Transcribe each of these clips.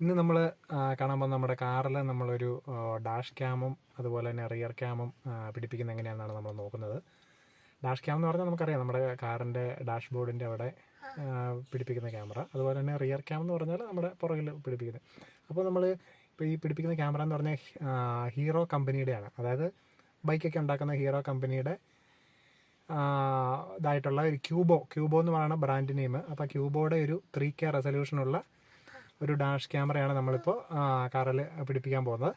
ഇന്ന് നമ്മൾ കാണാൻ പോകുന്ന നമ്മുടെ കാറിൽ നമ്മളൊരു ഡാഷ് ക്യാമും അതുപോലെ തന്നെ റിയർ ക്യാമും പിടിപ്പിക്കുന്ന എങ്ങനെയാണെന്നാണ് നമ്മൾ നോക്കുന്നത്. ഡാഷ് ക്യാം എന്ന് പറഞ്ഞാൽ നമുക്കറിയാം നമ്മുടെ കാറിന്റെ ഡാഷ് ബോർഡിന്റെ അവിടെ പിടിപ്പിക്കുന്ന ക്യാമറ. അതുപോലെ തന്നെ റിയർ ക്യാം എന്ന് പറഞ്ഞാൽ നമ്മുടെ പുറകിൽ പിടിപ്പിക്കുന്നത് അപ്പോൾ നമ്മൾ ഇപ്പോൾ ഈ പിടിപ്പിക്കുന്ന ക്യാമറ എന്ന് പറഞ്ഞാൽ ഹീറോ കമ്പനിയുടെയാണ്. അതായത് ബൈക്കൊക്കെ ഉണ്ടാക്കുന്ന ഹീറോ കമ്പനിയുടെ ഇതായിട്ടുള്ള ഒരു ക്യൂബോ ക്യൂബോ എന്ന് പറയുന്ന ബ്രാൻഡ് നെയിം. അപ്പോൾ ക്യൂബോയുടെ ഒരു ത്രീ കെ റെസൊല്യൂഷനുള്ള ഒരു ഡാഷ് ക്യാമറയാണ് നമ്മളിപ്പോൾ കാറിൽ പിടിപ്പിക്കാൻ പോകുന്നത്.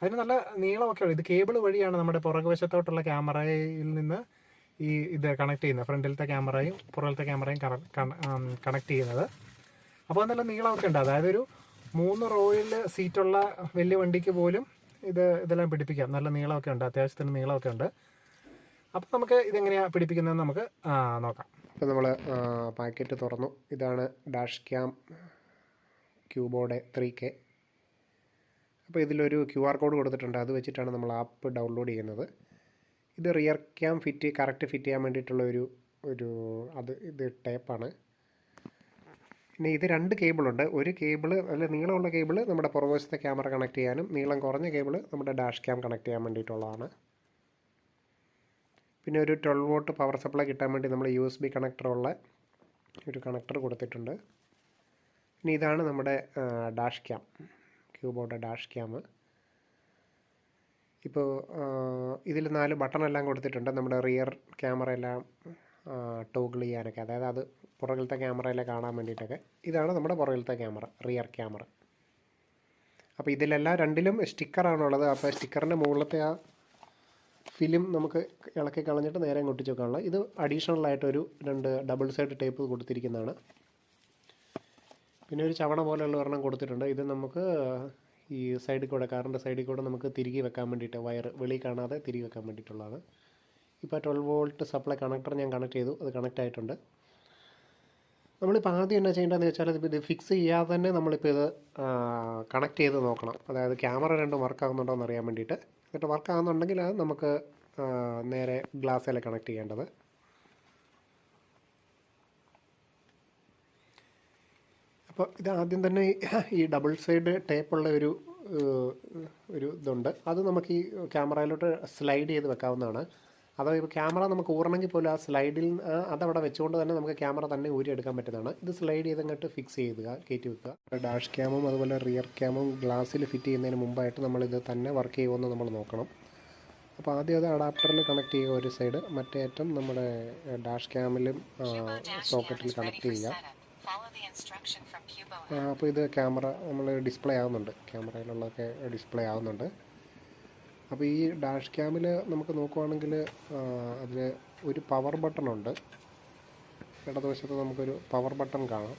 അതിന് നല്ല നീളമൊക്കെ ഉള്ളു ഇത് കേബിൾ വഴിയാണ് നമ്മുടെ പുറകുവശത്തോട്ടുള്ള ക്യാമറയിൽ നിന്ന് ഈ ഇത് കണക്ട് ചെയ്യുന്നത്. ഫ്രണ്ടിലത്തെ ക്യാമറയും പുറകിലത്തെ ക്യാമറയും കണക്ട് ചെയ്യുന്നത്. അപ്പോൾ നല്ല നീളമൊക്കെ ഉണ്ട്. അതായത് ഒരു മൂന്ന് റോയിൽ സീറ്റുള്ള വലിയ വണ്ടിക്ക് പോലും ഇത് ഇതെല്ലാം പിടിപ്പിക്കാം. നല്ല നീളമൊക്കെ ഉണ്ട്. അത്യാവശ്യത്തിന് നീളമൊക്കെ ഉണ്ട്. അപ്പോൾ നമുക്ക് ഇതെങ്ങനെയാണ് പിടിപ്പിക്കുന്നതെന്ന് നമുക്ക് നോക്കാം. ഇപ്പോൾ നമ്മൾ പാക്കറ്റ് തുറന്നു. ഇതാണ് ഡാഷ് ക്യാം ക്യൂബോർഡ് ത്രീ കെ. അപ്പോൾ ഇതിലൊരു ക്യു ആർ കോഡ് കൊടുത്തിട്ടുണ്ട്. അത് വെച്ചിട്ടാണ് നമ്മൾ ആപ്പ് ഡൗൺലോഡ് ചെയ്യുന്നത്. ഇത് rear cam fit correct fit ചെയ്യാൻ വേണ്ടിയിട്ടുള്ള ഒരു ഒരു അത് ഇത് ടേപ്പാണ്. പിന്നെ ഇത് രണ്ട് കേബിളുണ്ട്. ഒരു കേബിൾ അല്ല നീളമുള്ള കേബിൾ നമ്മുടെ പുറകുവശത്തെ ക്യാമറ കണക്ട് ചെയ്യാനും നീളം കുറഞ്ഞ കേബിൾ നമ്മുടെ ഡാഷ് ക്യാം കണക്ട് ചെയ്യാൻ വേണ്ടിയിട്ടുള്ളതാണ്. പിന്നെ ഒരു ട്വൽവ് വോട്ട് പവർ സപ്ലൈ കിട്ടാൻ വേണ്ടി നമ്മൾ യു എസ് ബി കണക്ടറുള്ള ഒരു കണക്ടർ കൊടുത്തിട്ടുണ്ട്. ഇനി ഇതാണ് നമ്മുടെ ഡാഷ് ക്യാം ക്യൂബോർഡ് ഡാഷ് ക്യാം ഇപ്പോൾ ഇതിൽ നാല് ബട്ടൺ എല്ലാം കൊടുത്തിട്ടുണ്ട്. നമ്മുടെ റിയർ ക്യാമറ എല്ലാം ടോഗിൾ ചെയ്യാനൊക്കെ. അതായത് അത് പുറകിലത്തെ ക്യാമറയിലെ കാണാൻ വേണ്ടിയിട്ടൊക്കെ. ഇതാണ് നമ്മുടെ പുറകിലത്തെ ക്യാമറ റിയർ ക്യാമറ അപ്പോൾ ഇതിലെല്ലാം രണ്ടിലും സ്റ്റിക്കറാണുള്ളത്. അപ്പോൾ സ്റ്റിക്കറിന്റെ മുകളിലത്തെ ആ ഫിലിം നമുക്ക് ഇളക്കി കളഞ്ഞിട്ട് നേരെ അങ്ങോട്ട് വെക്കാനുള്ള. ഇത് അഡീഷണൽ ആയിട്ടൊരു രണ്ട് ഡബിൾ സൈഡ് ടേപ്പ് കൊടുത്തിരിക്കുന്നതാണ്. പിന്നെ ഒരു ചവണ പോലെയുള്ള ഒരെണ്ണം കൊടുത്തിട്ടുണ്ട്. ഇത് നമുക്ക് ഈ സൈഡിൽ കൂടെ കാറിന്റെ സൈഡിൽ കൂടെ നമുക്ക് തിരികെ വെക്കാൻ വേണ്ടിയിട്ട് വയർ വെളി കാണാതെ തിരികെ വെക്കാൻ വേണ്ടിയിട്ടുള്ളതാണ്. ഇപ്പോൾ ട്വൽവ് വോൾട്ട് സപ്ലൈ കണക്ടർ ഞാൻ കണക്ട് ചെയ്തു. അത് കണക്ട് ആയിട്ടുണ്ട്. നമ്മളിപ്പോൾ ആദ്യം എന്നാ ചെയ്യേണ്ടതെന്ന് വെച്ചാൽ ഇത് ഫിക്സ് ചെയ്യാതെ തന്നെ നമ്മളിപ്പോൾ ഇത് കണക്ട് ചെയ്ത് നോക്കണം. അതായത് ക്യാമറ രണ്ടും വർക്ക് ആകുന്നുണ്ടോ എന്ന് അറിയാൻ വേണ്ടിയിട്ട്. എന്നിട്ട് വർക്ക് ആകുന്നുണ്ടെങ്കിൽ അത് നമുക്ക് നേരെ ഗ്ലാസ്സിൽ കണക്ട് ചെയ്യേണ്ടത്. അപ്പോൾ ഇത് ആദ്യം തന്നെ ഈ- ഡബിൾ സൈഡ് ടേപ്പുള്ള ഒരു ഒരു ഇതുണ്ട്. അത് നമുക്ക് ഈ ക്യാമറയിലോട്ട് സ്ലൈഡ് ചെയ്ത് വെക്കാവുന്നതാണ്. അഥവാ ഇപ്പോൾ ക്യാമറ നമുക്ക് ഊറണമെങ്കിൽ പോലും ആ സ്ലൈഡിൽ അതവിടെ വെച്ചുകൊണ്ട് തന്നെ നമുക്ക് ക്യാമറ തന്നെ ഊരിയെടുക്കാൻ പറ്റുന്നതാണ്. ഇത് സ്ലൈഡ് ചെയ്ത് അങ്ങോട്ട് ഫിക്സ് ചെയ്ത് കയറ്റി വെക്കുക. ഡാഷ് ക്യാമും അതുപോലെ റിയർ ക്യാമും ഗ്ലാസ്സിൽ ഫിറ്റ് ചെയ്യുന്നതിന് മുമ്പായിട്ട് നമ്മളിത് തന്നെ വർക്ക് ചെയ്യുമെന്ന് നമ്മൾ നോക്കണം. അപ്പോൾ ആദ്യം അത് അഡാപ്റ്ററിൽ കണക്ട് ചെയ്യുക ഒരു സൈഡ്. മറ്റേ അറ്റം നമ്മുടെ ഡാഷ് ക്യാമിലും സോക്കറ്റിൽ കണക്ട് ചെയ്യുക. അപ്പോൾ ഇത് ക്യാമറ നമ്മൾ ഡിസ്പ്ലേ ആവുന്നുണ്ട്. ക്യാമറയിലുള്ളതൊക്കെ ഡിസ്പ്ലേ ആവുന്നുണ്ട്. അപ്പോൾ ഈ ഡാഷ് ക്യാമിൽ നമുക്ക് നോക്കുവാണെങ്കിൽ അതിൽ ഒരു പവർ ബട്ടൺ ഉണ്ട്. ഇടതുവശത്ത് നമുക്കൊരു പവർ ബട്ടൺ കാണാം.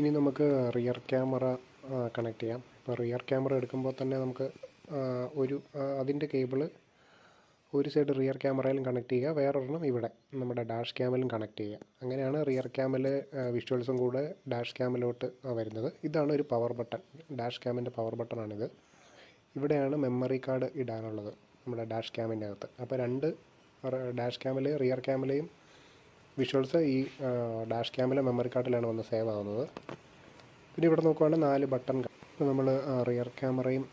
ഇനി നമുക്ക് റിയർ ക്യാമറ കണക്ട് ചെയ്യാം. ഇപ്പോൾ റിയർ ക്യാമറ എടുക്കുമ്പോൾ തന്നെ നമുക്ക് ഒരു അതിന്റെ കേബിൾ ഒരു സൈഡ് റിയർ ക്യാമറയിലും കണക്ട് ചെയ്യുക വേറൊരെണ്ണം ഇവിടെ നമ്മുടെ ഡാഷ് ക്യാമിലും കണക്ട് ചെയ്യുക. അങ്ങനെയാണ് റിയർ ക്യാമിൽ വിഷ്വൽസും കൂടെ ഡാഷ് ക്യാമിലോട്ട് വരുന്നത്. ഇതാണ് ഒരു പവർ ബട്ടൺ ഡാഷ് ക്യാമിന്റെ പവർ ബട്ടണാണിത്. ഇവിടെയാണ് മെമ്മറി കാർഡ് ഇടാനുള്ളത് നമ്മുടെ ഡാഷ് ക്യാമിന്റെ അകത്ത്. അപ്പോൾ രണ്ട് ഡാഷ് ക്യാമിൽ റിയർ ക്യാമിലെയും വിഷ്വൽസ് ഈ ഡാഷ് ക്യാമിലെ മെമ്മറി കാർഡിലാണ് വന്ന് സേവ് ആവുന്നത്. പിന്നെ ഇവിടെ നോക്കുവാണെങ്കിൽ നാല് ബട്ടൺ നമ്മൾ റിയർ ക്യാമറയും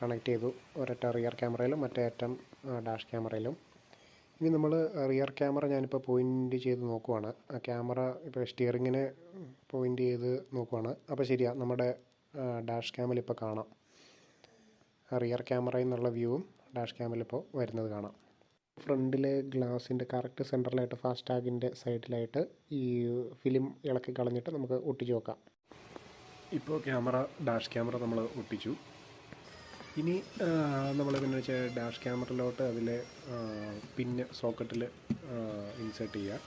കണക്ട് ചെയ്തു ഒരൊറ്റ റിയർ ക്യാമറയിലും മറ്റേ അറ്റം ഡാഷ് ക്യാമറയിലും ഇനി നമ്മൾ റിയർ ക്യാമറ ഞാനിപ്പോൾ പോയിന്റ് ചെയ്ത് നോക്കുവാണ്. ക്യാമറ ഇപ്പോൾ സ്റ്റിയറിങ്ങിന് പോയിന്റ് ചെയ്ത് നോക്കുവാണ്. അപ്പോൾ ശരിയാണ് നമ്മുടെ ഡാഷ് ക്യാമിൽ ഇപ്പോൾ കാണാം. റിയർ ക്യാമറയിൽ നിന്നുള്ള വ്യൂവും ഡാഷ് ക്യാമിൽ ഇപ്പോൾ വരുന്നത് കാണാം. ഫ്രണ്ടിലെ ഗ്ലാസിന്റെ കറക്റ്റ് സെന്ററിലായിട്ട് ഫാസ്റ്റ് ടാഗിന്റെ സൈഡിലായിട്ട് ഈ ഫിലിം ഇളക്കി കളഞ്ഞിട്ട് നമുക്ക് ഒട്ടിച്ച് നോക്കാം. ഇപ്പോൾ ക്യാമറ ഡാഷ് ക്യാമറ നമ്മൾ ഒട്ടിച്ചു. ഇനി നമ്മൾ പിന്നെ വെച്ചാൽ ഡാഷ് ക്യാമറയിലോട്ട് അതിലെ പിന്ന് സോക്കറ്റിൽ ഇൻസേർട്ട് ചെയ്യുക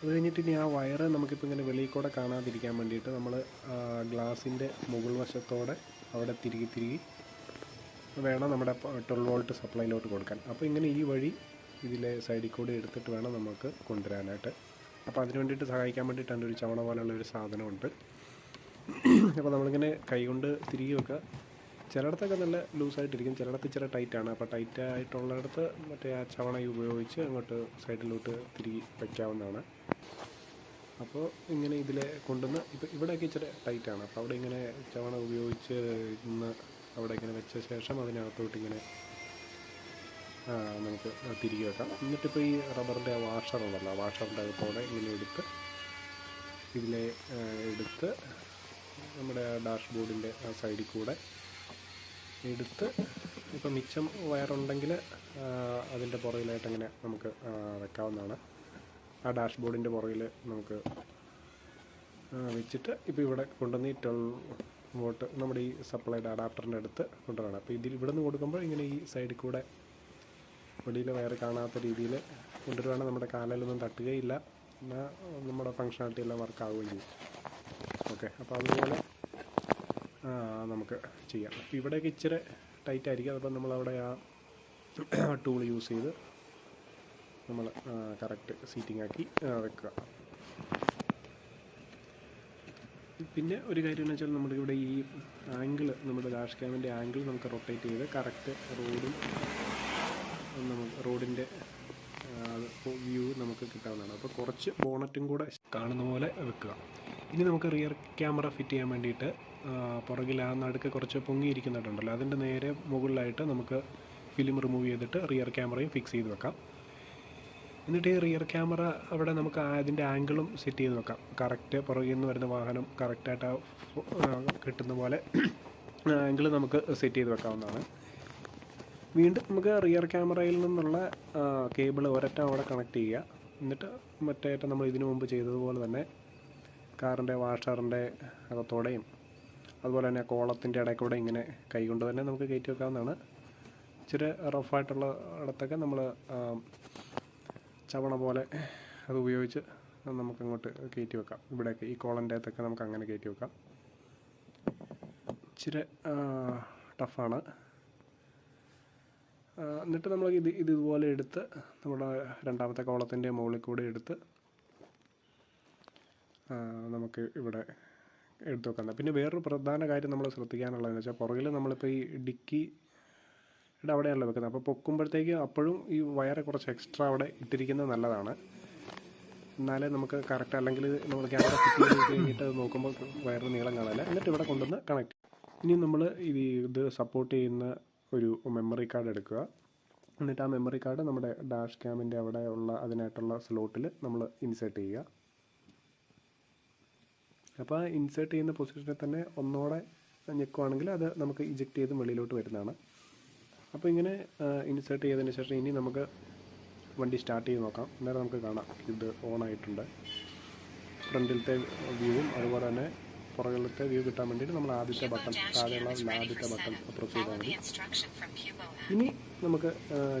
അത് കഴിഞ്ഞിട്ട് ഇനി ആ വയറ് നമുക്കിപ്പോൾ ഇങ്ങനെ വെളിയിൽ കൂടെ കാണാതിരിക്കാൻ വേണ്ടിയിട്ട് നമ്മൾ ഗ്ലാസിന്റെ മുകൾ വശത്തോടെ അവിടെ തിരികെ തിരികെ വേണം നമ്മുടെ ട്വൽവ് വോൾട്ട് സപ്ലൈയിലോട്ട് കൊടുക്കാൻ. അപ്പോൾ ഇങ്ങനെ ഈ വഴി ഇതിലെ സൈഡിൽ കൂടെ എടുത്തിട്ട് വേണം നമുക്ക് കൊണ്ടുവരാനായിട്ട്. അപ്പോൾ അതിന് വേണ്ടിയിട്ട് സഹായിക്കാൻ വേണ്ടിയിട്ടാണ് ഒരു ചവണ പോലെയുള്ള ഒരു സാധനമുണ്ട്. അപ്പോൾ നമ്മളിങ്ങനെ കൈകൊണ്ട് തിരികെ വെക്കുക. ചിലയിടത്തൊക്കെ നല്ല ലൂസായിട്ടിരിക്കും. ചിലയിടത്ത് ഇച്ചിരി ടൈറ്റാണ്. അപ്പോൾ ടൈറ്റ് ആയിട്ടുള്ളിടത്ത് മറ്റേ ആ ചവണ ഉപയോഗിച്ച് അങ്ങോട്ട് സൈഡിലോട്ട് തിരികെ വയ്ക്കാവുന്നതാണ് അപ്പോൾ ഇങ്ങനെ ഇതിലെ കൊണ്ടുവന്ന് ഇപ്പോൾ ഇവിടെയൊക്കെ ഇച്ചിരി ടൈറ്റാണ്. അപ്പോൾ അവിടെ ഇങ്ങനെ ചവണ ഉപയോഗിച്ച് ഇന്ന് അവിടെ ഇങ്ങനെ വെച്ച ശേഷം അതിനകത്തോട്ട് ഇങ്ങനെ നമുക്ക് തിരികെ വെക്കാം. എന്നിട്ടിപ്പോൾ ഈ റബ്ബറിന്റെ വാഷർ ഉണ്ടല്ലോ വാഷറിന്റെ അകത്തോടെ ഇങ്ങനെ എടുത്ത് ഇതിലെ എടുത്ത് നമ്മുടെ ഡാഷ്ബോർഡിന്റെ ആ സൈഡിൽ കൂടെ എടുത്ത് ഇപ്പം മിച്ചം വയറുണ്ടെങ്കിൽ അതിന്റെ പുറകിലായിട്ട് അങ്ങനെ നമുക്ക് വെക്കാവുന്നതാണ്. ആ ഡാഷ് ബോർഡിന്റെ പുറകിൽ നമുക്ക് വെച്ചിട്ട് ഇപ്പോൾ ഇവിടെ കൊണ്ടുവന്ന് ഈ ട്വൽവ് വോട്ട് നമ്മുടെ ഈ സപ്ലൈഡ് അഡാപ്റ്ററിന്റെ അടുത്ത് കൊണ്ടുവരണം. അപ്പോൾ ഇതിൽ ഇവിടെ നിന്ന് കൊടുക്കുമ്പോൾ ഇങ്ങനെ ഈ സൈഡിൽ കൂടെ വെളിയിൽ വയറ് കാണാത്ത രീതിയിൽ കൊണ്ടുവരുവാണെങ്കിൽ നമ്മുടെ കാലിലൊന്നും തട്ടുകയില്ല. എന്നാൽ നമ്മുടെ ഫങ്ഷനാലിറ്റി എല്ലാം വർക്ക് ആവുകയും ചെയ്യും. ഓക്കെ അപ്പോൾ അതുപോലെ നമുക്ക് ചെയ്യാം. അപ്പോൾ ഇവിടെയൊക്കെ ഇച്ചിരി ടൈറ്റ് ആയിരിക്കും. അപ്പം നമ്മളവിടെ ആ ടൂൾ യൂസ് ചെയ്ത് നമ്മൾ കറക്റ്റ് സീറ്റിംഗ് ആക്കി വെക്കുക. പിന്നെ ഒരു കാര്യം എന്ന് വെച്ചാൽ നമ്മുടെ ഇവിടെ ഈ ആംഗിൾ നമ്മുടെ ഡാഷ് ക്യാമിന്റെ ആംഗിൾ നമുക്ക് റൊട്ടേറ്റ് ചെയ്ത് കറക്റ്റ് റോഡും നമുക്ക് റോഡിന്റെ വ്യൂ നമുക്ക് കിട്ടാവുന്നതാണ്. അപ്പോൾ കുറച്ച് ബോണറ്റും കൂടെ കാണുന്ന പോലെ വെക്കുക. ഇനി നമുക്ക് റിയർ ക്യാമറ ഫിറ്റ് ചെയ്യാൻ വേണ്ടിയിട്ട് പുറകിൽ ആ നടുക്ക് കുറച്ച് പൊങ്ങിയിരിക്കുന്നുണ്ടല്ലോ. അതിന്റെ നേരെ മുകളിലായിട്ട് നമുക്ക് ഫിലിം റിമൂവ് ചെയ്തിട്ട് റിയർ ക്യാമറയും ഫിക്സ് ചെയ്ത് വെക്കാം. എന്നിട്ട് ഈ റിയർ ക്യാമറ അവിടെ നമുക്ക് അതിന്റെ ആംഗിളും സെറ്റ് ചെയ്ത് വെക്കാം. കറക്റ്റ് പുറകിൽ നിന്ന് വരുന്ന വാഹനം കറക്റ്റായിട്ട് കിട്ടുന്ന പോലെ ആംഗിൾ നമുക്ക് സെറ്റ് ചെയ്ത് വെക്കാവുന്നതാണ്. വീണ്ടും നമുക്ക് റിയർ ക്യാമറയിൽ നിന്നുള്ള കേബിൾ ഒരറ്റം അവിടെ കണക്ട് ചെയ്യുക. എന്നിട്ട് മറ്റേറ്റം നമ്മൾ ഇതിനു മുമ്പ് ചെയ്തതുപോലെ തന്നെ കാറിന്റെ വാഷറിന്റെ അകത്തോടെയും അതുപോലെ തന്നെ കോളത്തിന്റെ ഇടയിൽ കൂടെ ഇങ്ങനെ കൈകൊണ്ട് തന്നെ നമുക്ക് കയറ്റി വെക്കാവുന്നതാണ്. ഇച്ചിരി റഫായിട്ടുള്ള ഇടത്തൊക്കെ നമ്മൾ ചവണ പോലെ അത് ഉപയോഗിച്ച് നമുക്കങ്ങോട്ട് കയറ്റി വെക്കാം. ഇവിടെയൊക്കെ ഈ കോളന്റെ അകത്തൊക്കെ നമുക്ക് അങ്ങനെ കയറ്റി വെക്കാം. ഇച്ചിരി ടഫാണ് എന്നിട്ട് നമ്മൾ ഇത് ഇത് ഇതുപോലെ എടുത്ത് നമ്മുടെ രണ്ടാമത്തെ കോളത്തിന്റെ മുകളിൽ കൂടെ എടുത്ത് നമുക്ക് ഇവിടെ എടുത്തു വെക്കാം. പിന്നെ വേറൊരു പ്രധാന കാര്യം നമ്മൾ ശ്രദ്ധിക്കാനുള്ളതെന്ന് വെച്ചാൽ പുറകിൽ നമ്മളിപ്പോൾ ഈ ഡിക്കി ഇവിടെ അവിടെയാണല്ലോ വെക്കുന്നത്. അപ്പോൾ പൊക്കുമ്പോഴത്തേക്ക് അപ്പോഴും ഈ വയറ് കുറച്ച് എക്സ്ട്രാ അവിടെ ഇട്ടിരിക്കുന്നത് നല്ലതാണ്. എന്നാലേ നമുക്ക് കറക്റ്റ് അല്ലെങ്കിൽ നമ്മൾ ക്യാമറ ഫിറ്റ് ചെയ്ത് കഴിഞ്ഞിട്ട് നോക്കുമ്പോൾ വയറിന് നീളം കാണില്ല എന്നിട്ട് ഇവിടെ കൊണ്ടുവന്ന് കണക്ട് ഇനി നമ്മൾ ഇത് ഇത് സപ്പോർട്ട് ചെയ്യുന്ന ഒരു മെമ്മറി കാർഡ് എടുക്കുക. എന്നിട്ട് ആ മെമ്മറി കാർഡ് നമ്മുടെ ഡാഷ് ക്യാമിന്റെ അവിടെ ഉള്ള അതിനായിട്ടുള്ള സ്ലോട്ടിൽ നമ്മൾ ഇൻസേർട്ട് ചെയ്യുക. അപ്പോൾ ആ ഇൻസേർട്ട് ചെയ്യുന്ന പൊസിഷനിൽ തന്നെ ഒന്നോടെ ഞെക്കുവാണെങ്കിൽ അത് നമുക്ക് ഇജക്റ്റ് ചെയ്ത് വെളിയിലോട്ട് വരുന്നതാണ്. അപ്പോൾ ഇങ്ങനെ ഇൻസേർട്ട് ചെയ്തതിന് ശേഷം ഇനി നമുക്ക് വണ്ടി സ്റ്റാർട്ട് ചെയ്ത് നോക്കാം. അന്നേരം നമുക്ക് കാണാം. ഇത് ഓൺ ആയിട്ടുണ്ട്. ഫ്രണ്ടിലത്തെ വ്യൂവും അതുപോലെ തന്നെ പുറകിലത്തെ വ്യൂ കിട്ടാൻ വേണ്ടിയിട്ട് നമ്മൾ ആദ്യത്തെ ബട്ടൺ താഴെയുള്ള ആദ്യത്തെ ബട്ടൺ. പ്രസ് ചെയ്താൽ മതി. ഇനി നമുക്ക്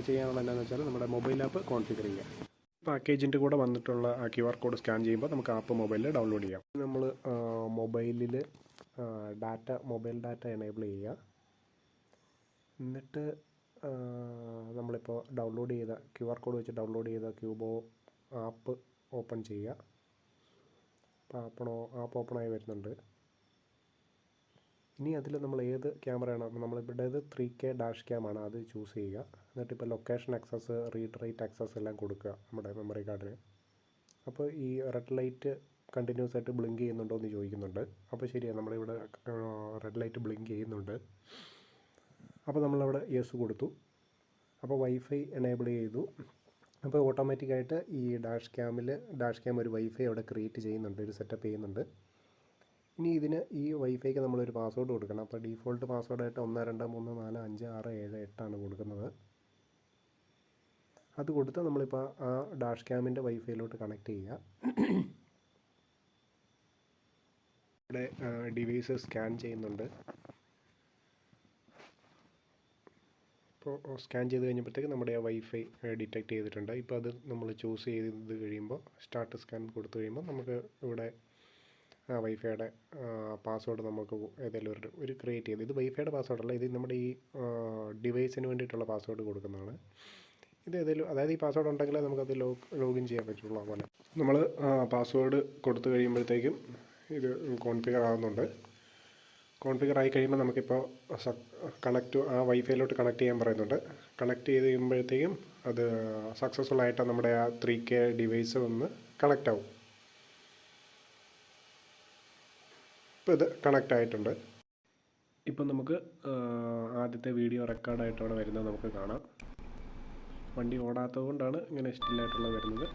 ചെയ്യാനുള്ള എന്താണെന്ന് വെച്ചാൽ നമ്മുടെ മൊബൈൽ ആപ്പ് കോൺഫിഗർ ചെയ്യാം പാക്കേജിന്റെ കൂടെ വന്നിട്ടുള്ള ആ ക്യു ആർ കോഡ് സ്കാൻ ചെയ്യുമ്പോൾ നമുക്ക് ആപ്പ് മൊബൈലിൽ ഡൗൺലോഡ് ചെയ്യാം. നമ്മൾ മൊബൈലിൽ ഡാറ്റ മൊബൈൽ ഡാറ്റ എനേബിൾ ചെയ്യുക. എന്നിട്ട് നമ്മളിപ്പോൾ ഡൗൺലോഡ് ചെയ്ത ക്യു ആർ കോഡ് വെച്ച് ഡൗൺലോഡ് ചെയ്ത ക്യൂബോ ആപ്പ് ഓപ്പൺ ചെയ്യുക. അപ്പോൾ ആപ്പണോ ആപ്പ് ഓപ്പണായി വരുന്നുണ്ട്. ഇനി അതിൽ നമ്മൾ ഏത് ക്യാമറയാണ് നമ്മളിവിടേത് ത്രീ കെ ഡാഷ് ക്യാമാണ് അത് ചൂസ് ചെയ്യുക. എന്നിട്ട് ഇപ്പോൾ location access read write access എല്ലാം കൊടുക്കുക നമ്മുടെ മെമ്മറി കാർഡിന് അപ്പോൾ ഈ റെഡ് ലൈറ്റ് കണ്ടിന്യൂസ് ആയിട്ട് ബ്ലിങ്ക് ചെയ്യുന്നുണ്ടോ എന്ന് ചോദിക്കുന്നുണ്ട്. അപ്പോൾ ശരിയാണ് നമ്മളിവിടെ റെഡ് ലൈറ്റ് ബ്ലിങ്ക് ചെയ്യുന്നുണ്ട്. അപ്പോൾ നമ്മളവിടെ യെസ് കൊടുത്തു. അപ്പോൾ വൈഫൈ എനേബിൾ ചെയ്തു. അപ്പോൾ ഓട്ടോമാറ്റിക്കായിട്ട് ഈ ഡാഷ് ക്യാമിൽ ഡാഷ് ക്യാം ഒരു വൈഫൈ അവിടെ ക്രിയേറ്റ് ചെയ്യുന്നുണ്ട് ഒരു സെറ്റപ്പ് ചെയ്യുന്നുണ്ട്. ഇനി ഇതിന് ഈ വൈഫൈക്ക് നമ്മളൊരു പാസ്വേഡ് കൊടുക്കണം. അപ്പോൾ ഡീഫോൾട്ട് പാസ്വേഡായിട്ട് ഒന്ന് രണ്ട് മൂന്ന് നാല് അഞ്ച് ആറ് ഏഴ് എട്ടാണ് കൊടുക്കുന്നത്. അത് കൊടുത്ത് നമ്മളിപ്പോൾ ആ ഡാഷ് ക്യാമിന്റെ വൈഫൈയിലോട്ട് കണക്ട് ചെയ്യുക ഇവിടെ ഡിവൈസ് സ്കാൻ ചെയ്യുന്നുണ്ട്. ഇപ്പോൾ സ്കാൻ ചെയ്ത് കഴിഞ്ഞപ്പോഴത്തേക്ക് നമ്മുടെ ആ വൈഫൈ ഡിറ്റക്റ്റ് ചെയ്തിട്ടുണ്ട്. ഇപ്പോൾ അത് നമ്മൾ ചൂസ് ചെയ്ത് കഴിയുമ്പോൾ സ്റ്റാർട്ട് സ്കാൻ കൊടുത്തു കഴിയുമ്പോൾ നമുക്ക് ഇവിടെ വൈഫൈയുടെ പാസ്വേഡ് നമുക്ക് ഏതെങ്കിലും ഒരു ഒരു ക്രിയേറ്റ് ചെയ്ത് ഇത് വൈഫൈയുടെ പാസ്വേഡ് അല്ല ഇത് നമ്മുടെ ഈ ഡിവൈസിന് വേണ്ടിയിട്ടുള്ള പാസ്വേഡ് കൊടുക്കുന്നതാണ്. ഇത് ഏതെങ്കിലും അതായത് ഈ പാസ്വേഡ് ഉണ്ടെങ്കിലേ നമുക്കത് ലോഗ് ലോഗിൻ ചെയ്യാൻ പറ്റുള്ളൂ അതുപോലെ. നമ്മൾ പാസ്വേഡ് കൊടുത്തു കഴിയുമ്പോഴത്തേക്കും ഇത് കോൺഫിഗർ ആകുന്നുണ്ട് കോൺഫിഗർ ആയി കഴിയുമ്പോൾ നമുക്കിപ്പോൾ കണക്റ്റ് ആ വൈഫൈയിലോട്ട് കണക്ട് ചെയ്യാൻ പറയുന്നുണ്ട്. കണക്ട് ചെയ്ത് കഴിയുമ്പോഴത്തേക്കും അത് സക്സസ്ഫുൾ ആയിട്ട് നമ്മുടെ ആ ത്രീ കെ ഡിവൈസ് ഒന്ന് കണക്റ്റ് ആവും. ഇപ്പോൾ ഇത് കണക്റ്റ് ആയിട്ടുണ്ട്. ഇപ്പം നമുക്ക് ആദ്യത്തെ വീഡിയോ റെക്കോർഡായിട്ടാണ് വരുന്നത്. നമുക്ക് കാണാം. വണ്ടി ഓടാത്തത് കൊണ്ടാണ് ഇങ്ങനെ സ്റ്റില്ലായിട്ടുള്ള വരുന്നത്.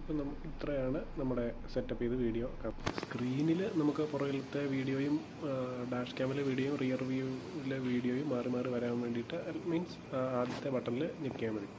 ഇപ്പം നമുക്ക് ഇത്രയാണ് നമ്മുടെ സെറ്റപ്പ് ചെയ്ത് വീഡിയോ. സ്ക്രീനിൽ നമുക്ക് പുറകിലത്തെ വീഡിയോയും ഡാഷ് ക്യാമിലെ വീഡിയോയും റിയർ വ്യൂവിലെ വീഡിയോയും മാറി മാറി വരാൻ വേണ്ടിയിട്ട് മീൻസ് ആദ്യത്തെ ബട്ടണിൽ ഞെക്കിയാൽ മതി.